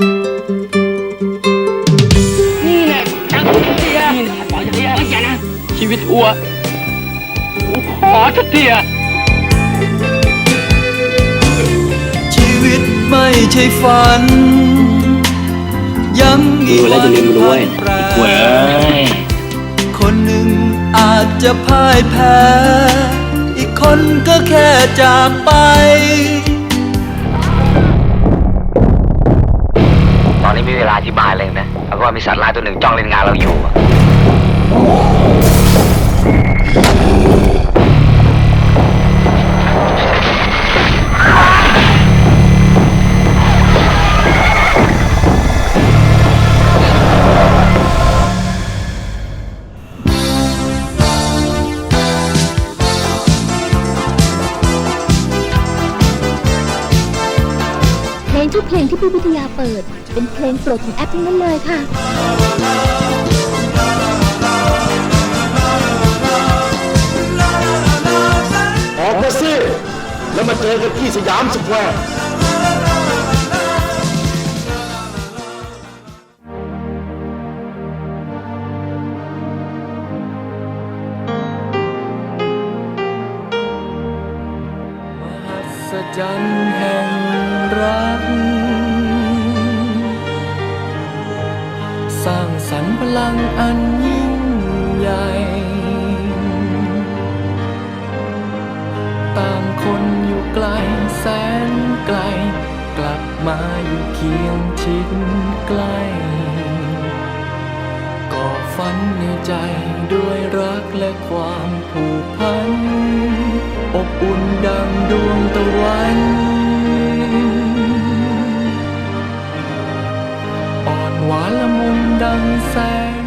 นี่แหละจังเทียนี่แหละบอกอย่างนี้อย่านะ ชีวิตอัวกูขอเถอะเทียชีวิตไม่ใช่ฝัน ยังมีวันพันแปรเว้ยคนหนึ่งอาจจะพ่ายแพ้ อีกคนก็แค่จากไป อนนี้ไม่มีเวลาอธิบายเลยนะแล้วก็มีสัตว์ร้ายตัวหนึ่งจ้องเล่นงานเราอยู่ งทุกเพลงที่พี่วิทยาเปิด เป็นเพลงโปรดของแอปทั้งนั้นเลยค่ะ ออกมาสิแล้วมาเจอกันที่สยามสแควร์ จรรย์แห่งรัก สร้างสรรค์พลังอันยิ่งใหญ่ตามคนอยู่ไกลแสนไกล กลับมาอยู่เคียงชิดใกล้ก่อฝันในใจด้วยรักและความผูกพัน อบอุ่นดังดวงตะวันอ่อนหวานละมุนดังแสง